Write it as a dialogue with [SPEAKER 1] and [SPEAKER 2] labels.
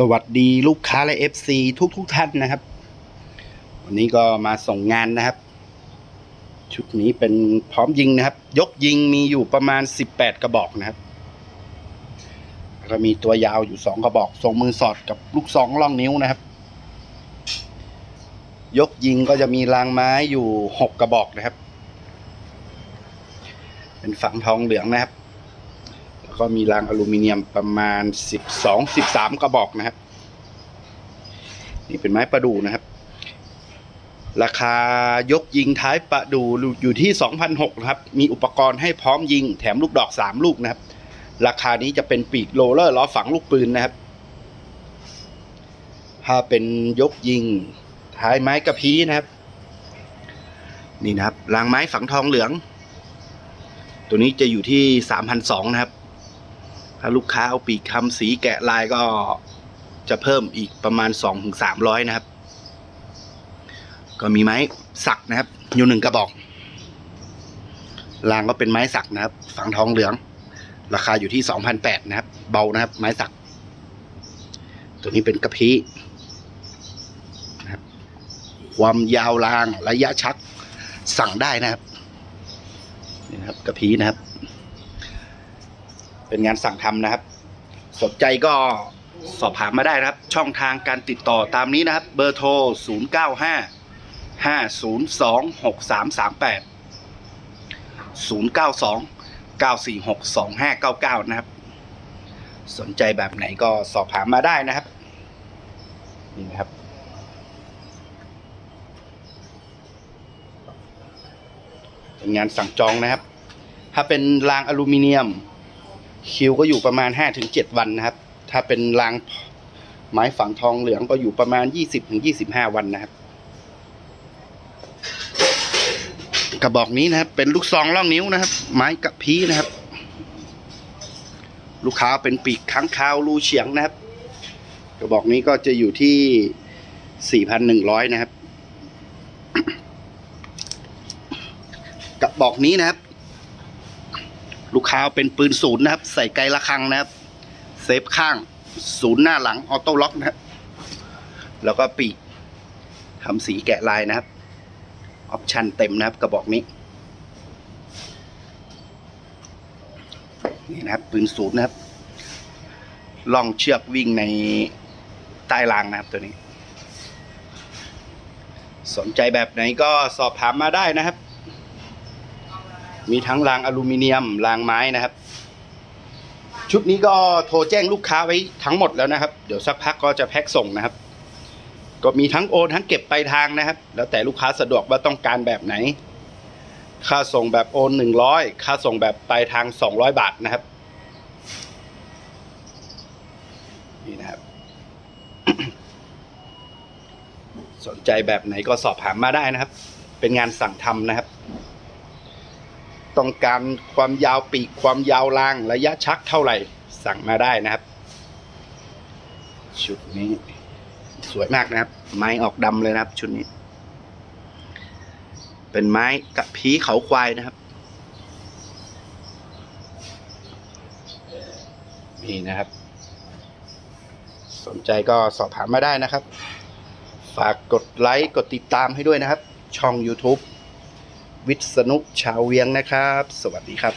[SPEAKER 1] สวัสดีลูกค้าและ FC ทุกทุกท่านนะครับ วันนี้ก็มาส่งงานนะครับ ชุดนี้เป็นพร้อมยิงนะครับ ยกยิงมีอยู่ประมาณ 18 กระบอกนะครับ แล้วก็มีตัวยาวอยู่ 2 กระบอกทรงมือสอดกับลูกซองล่องนิ้วนะครับ ยกยิงก็จะมีรางไม้อยู่ 6 กระบอกนะครับ เป็นฝังทองเหลืองนะครับ ก็มีรางอลูมิเนียมประมาณ 12 13 กระบอกนะครับ นี่เป็นไม้ประดู่นะครับ ราคายกยิงท้ายประดู่อยู่ที่2,600นะครับ มีอุปกรณ์ให้พร้อมยิงแถมลูกดอก 3 ลูกนะครับ ราคานี้จะเป็นปีกโรลเลอร์ล้อฝังลูกปืนนะครับ ถ้าเป็นยกยิงท้ายไม้กระพี้นะครับ นี่นะครับรางไม้ฝังทองเหลือง ตัวนี้จะอยู่ที่ 3,200 นะครับ ถ้าลูกค้าเอาปีกคำสีแกะลายก็จะเพิ่มอีกประมาณ 2-300 นะครับ ก็มีไม้สักนะครับ อยู่หนึ่งกระบอกรางก็เป็นไม้สักนะครับ ฝังทองเหลือง ราคาอยู่ที่ 2,800นะครับ เบานะครับ ไม้สัก ตัวนี้เป็นกระพี้นะครับ ความยาวรางระยะชักสั่งได้นะครับนี่นะครับกระพี้นะครับ เป็นงานสั่งทำนะครับ สนใจก็สอบถามมาได้นะครับ ช่องทางการติดต่อตามนี้นะครับ เบอร์โทร 0 9 5 5 0 2 6 3 3 8 0 9 2 9 4 6 2 5 9 9 นะครับ สนใจแบบไหนก็สอบถามมาได้นะครับ นี่นะครับเป็นงานสั่งจองนะครับ ถ้าเป็นรางอลูมิเนียม คิวก็อยู่ประมาณ 5-7 วันนะครับ ถ้าเป็นรางไม้ฝังทองเหลืองก็อยู่ประมาณ 20-25 วันนะครับ กระบอกนี้นะครับ เป็นลูกซองล่องนิ้วนะครับ ไม้กระพี้นะครับ ลูกค้าเป็นปีกค้างคาวรูเฉียงนะครับ กระบอกนี้ก็จะอยู่ที่ 4,100 นะครับ กระบอกนี้นะครับ ลูกค้าเป็นปืนศูนย์นะครับ ใส่ไกลระคังนะครับ เซฟข้าง ศูนย์หน้าหลังออโต้ล็อกนะครับแล้วก็ปีกทำสีแกะลายนะครับ ออปชันเต็มนะครับกระบอกนี้ นี่นะครับ ปืนศูนย์นะครับล่องเชือกวิ่งในใต้รางนะครับตัวนี้ สนใจแบบไหนก็สอบถามมาได้นะครับ มีทั้งรางอลูมิเนียมรางไม้นะครับ ชุดนี้ก็โทรแจ้งลูกค้าไว้ทั้งหมดแล้วนะครับ เดี๋ยวสักพักก็จะแพ็คส่งนะครับ ก็มีทั้งโอนทั้งเก็บปลายทางนะครับ แล้วแต่ลูกค้าสะดวกว่าต้องการแบบไหน ค่าส่งแบบโอนหนึ่งร้อยค่าส่งแบบปลายทางสองร้อยบาทนะครับนี่นะครับ สนใจแบบไหนก็สอบถามมาได้นะครับ เป็นงานสั่งทำนะครับ ต้องการความยาวปีกความยาวรางระยะชักเท่าไหร่ สั่งมาได้นะครับ ชุดนี้ สวยมากนะครับ ไม้ออกดำเลยนะครับ ชุดนี้ เป็นไม้กระพีเขาควายนะครับนี่นะครับ สนใจก็สอบถามมาได้นะครับ ฝากกดไลค์ กดติดตามให้ด้วยนะครับ ช่อง YouTube วิษณุชาวเวียงนะครับ สวัสดีครับ